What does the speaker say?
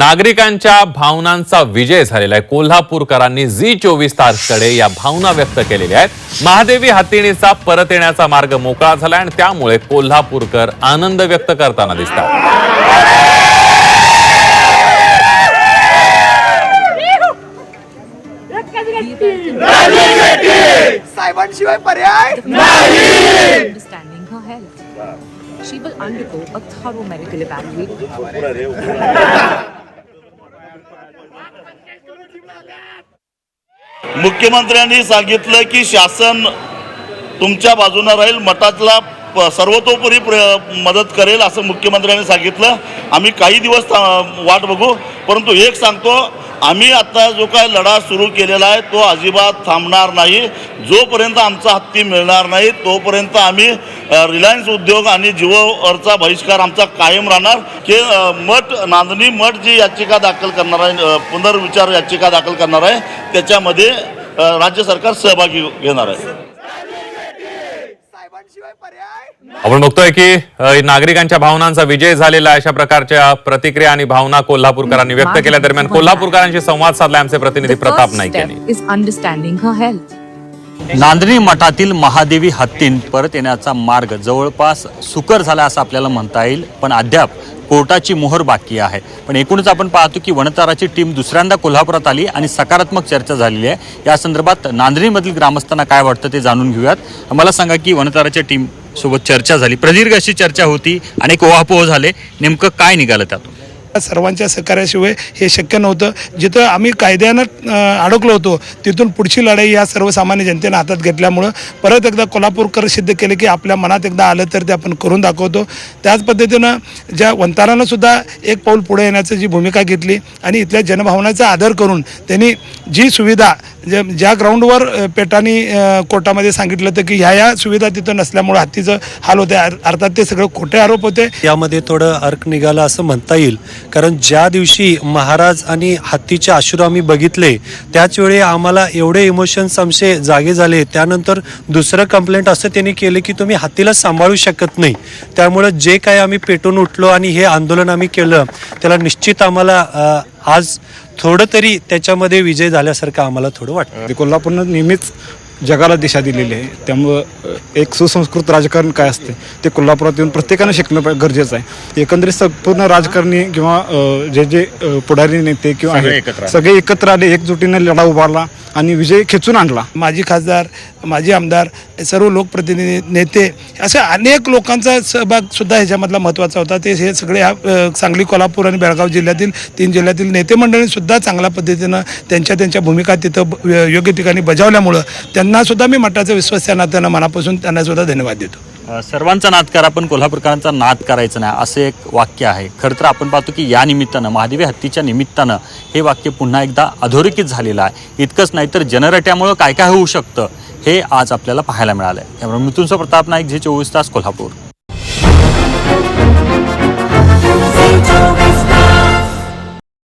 नागरिकांच्या भावनांचा विजय झालेला आहे कोल्हापूरकरांनी झी चोवीस तासकडे या भावना व्यक्त केलेल्या आहेत महादेवी हत्तीणीचा परत येण्याचा मार्ग मोकळा झाला आणि त्यामुळे कोल्हापूरकर आनंद व्यक्त करताना दिसतात साहेबांशिवाय पर्याय understanding her health. She will undergo a thorough medical evaluation. मुख्यमंत्र्यांनी सांगितलं की शासन तुमच्या बाजूनं राहील मठातला सर्वतोपरी प्र मदत करेल असं मुख्यमंत्र्यांनी सांगितलं. आम्ही काही दिवस वाट बघू परंतु एक सांगतो आम्ही आता जो काय लढा सुरू केलेला आहे तो अजिबात थांबणार नाही. जोपर्यंत आमचा हत्ती मिळणार नाही तोपर्यंत आम्ही रिलायन्स उद्योग आणि जिओवरचा बहिष्कार आमचा कायम राहणार. की मठ नांदणी मठ जी याचिका दाखल करणार आहे पुनर्विचार याचिका दाखल करणार आहे त्याच्यामध्ये राज्य सरकार सहभागी घेणार आहे. आपण बघतोय की नागरिकांच्या भावनांचा विजय झालेला आहे अशा प्रकारच्या प्रतिक्रिया आणि भावना कोल्हापूरकरांनी व्यक्त केल्या दरम्यान कोल्हापूरकरांशी संवाद साधला आमचे प्रतिनिधी प्रताप नाईक यांनी. नांदणी मठातील महादेवी हत्तीं परत येण्याचा मार्ग जवळपास सुकर झाला असं आपल्याला म्हणता येईल पण अद्याप कोर्टाची मोहर बाकी आहे. पण एकूणच आपण पाहतो की वनताराची टीम दुसऱ्यांदा कोल्हापुरात आली आणि सकारात्मक चर्चा झालेली आहे. या संदर्भात नांदणीमधील ग्रामस्थांना काय वाटतं ते जाणून घेऊयात. मला सांगा की वनताराच्या टीम सोबत चर्चा झाली. प्रदीर्घ अशी चर्चा होती अनेक ओहापोह झाले. नेमकं काय निघालं त्यातून? सर्वांच्या सहकार्याशिवाय हे शक्य नव्हतं. जिथं आम्ही कायद्यानं अडकलो होतो तिथून पुढची लढाई या सर्वसामान्य जनतेनं हातात घेतल्यामुळं परत एकदा कोल्हापूरकर सिद्ध केले की आपल्या मनात एकदा आलं तर ते आपण करून दाखवतो. त्याच पद्धतीनं ज्या वंतारानं सुद्धा एक पाऊल पुढे येण्याची जी भूमिका घेतली आणि इथल्या जनभावनाचा आदर करून त्यांनी जी सुविधा जे ज्या ग्राउंडवर पेटाने पेटानी कोर्टामध्ये सांगितलं होतं की ह्या ह्या सुविधा तिथं नसल्यामुळं हत्तीचं हाल होते. अर्थात ते सगळं खोटे आरोप होते. यामध्ये थोडं अर्क निघालं असं म्हणता येईल. कारण ज्या दिवशी महाराज आणि हत्तीचे अश्रू आम्ही बघितले त्याचवेळी आम्हाला एवढे इमोशन्स आमचे जागे झाले. त्यानंतर दुसरं कंप्लेंट असं त्यांनी केलं की तुम्ही हत्तीला सांभाळू शकत नाही. त्यामुळं जे काय आम्ही पेटून उठलो आणि हे आंदोलन आम्ही केलं त्याला निश्चित आम्हाला आज थोडं तरी त्याच्यामध्ये विजय झाल्यासारखं आम्हाला थोडं वाटतं. कोल्हापूरनं नेहमीच जगाला दिशा दिलेली आहे. त्यामुळं एक सुसंस्कृत राजकारण काय असते ते कोल्हापुरात येऊन प्रत्येकानं शिकणं गरजेचं आहे. एकंदरीत संपूर्ण राजकारणी किंवा अ, जे जे अ, पुढारी नेते किंवा आहेत, सगळे एकत्र आले एकजुटीने लढा उभारला आणि विजय खेचून आणला. माजी खासदार माजी आमदार हे सर्व लोकप्रतिनिधी नेते असे अनेक लोकांचा सहभाग सुद्धा ह्याच्यामधला महत्त्वाचा होता. ते हे सगळे अ, सांगली कोल्हापूर आणि बेळगाव जिल्ह्यातील तीन जिल्ह्यातील नेते मंडळी सुद्धा चांगल्या पद्धतीनं त्यांच्या त्यांच्या भूमिका तिथं ब- योग्य ठिकाणी बजावल्यामुळं त्यांना सुद्धा मी मठाचा विश्वास त्या नात्यानं मनापासून त्यांना सुद्धा धन्यवाद देतो. सर्वांचा नाद करा पण कोल्हापूरकरांचा नाद करायचं नाही असं एक वाक्य आहे. खरं तर आपण पाहतो की या निमित्तानं महादेवी हत्तीच्या निमित्तानं हे वाक्य पुन्हा एकदा अधोरेखित झालेलं आहे. इतकंच नाही तर जनरट्यामुळं काय काय होऊ शकतं हे आज आपल्याला पाहायला मिळालं आहे त्यामुळे मृत्यूंचा प्रताप नाईक झे चोवीस तास कोल्हापूर.